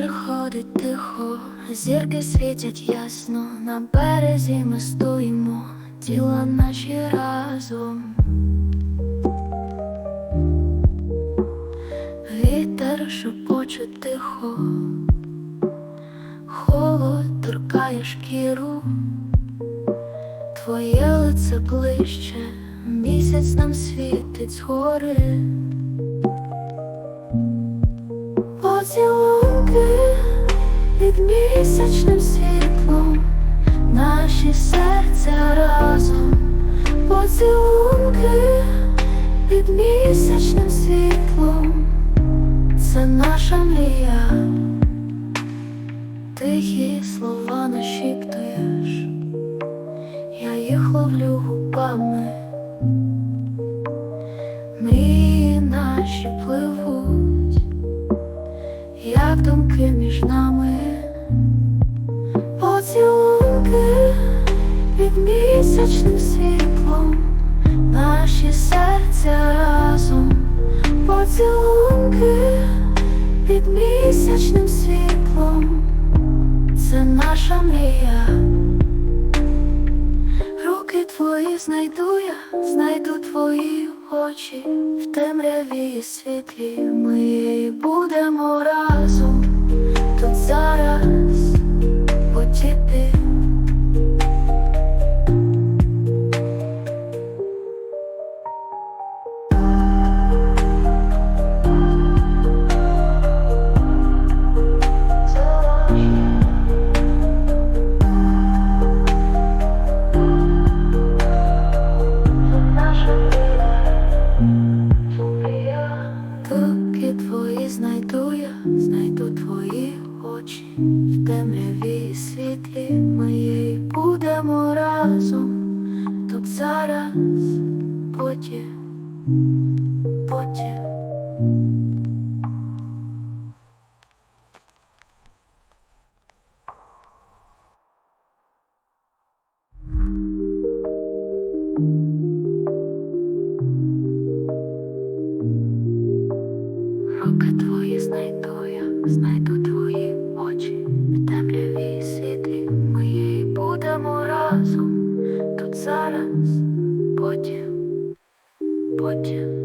проходить тихо, зірки світять ясно, на березі ми стоїмо, тіла наші разом. Вітер шепоче тихо, холод торкає шкіру, твоє лице ближче, місяць нам світить згори. Поцілунки під місячним світлом, наші серця разом, поцілунки під місячним світлом, це наша мрія, тихі слова нашіптуєш, я їх ловлю губами, мрії наші пливуть думки між нами, поцілунки під місячним світлом, наші серця разом, поцілунки під місячним світлом, це наша мрія. Руки твої знайду я, знайду твої очі. В темряві світлі ми будемо разом тут будемо разом тут зараз, потім, потім. Руки твої знайду я, знайду зараз, потім, потім.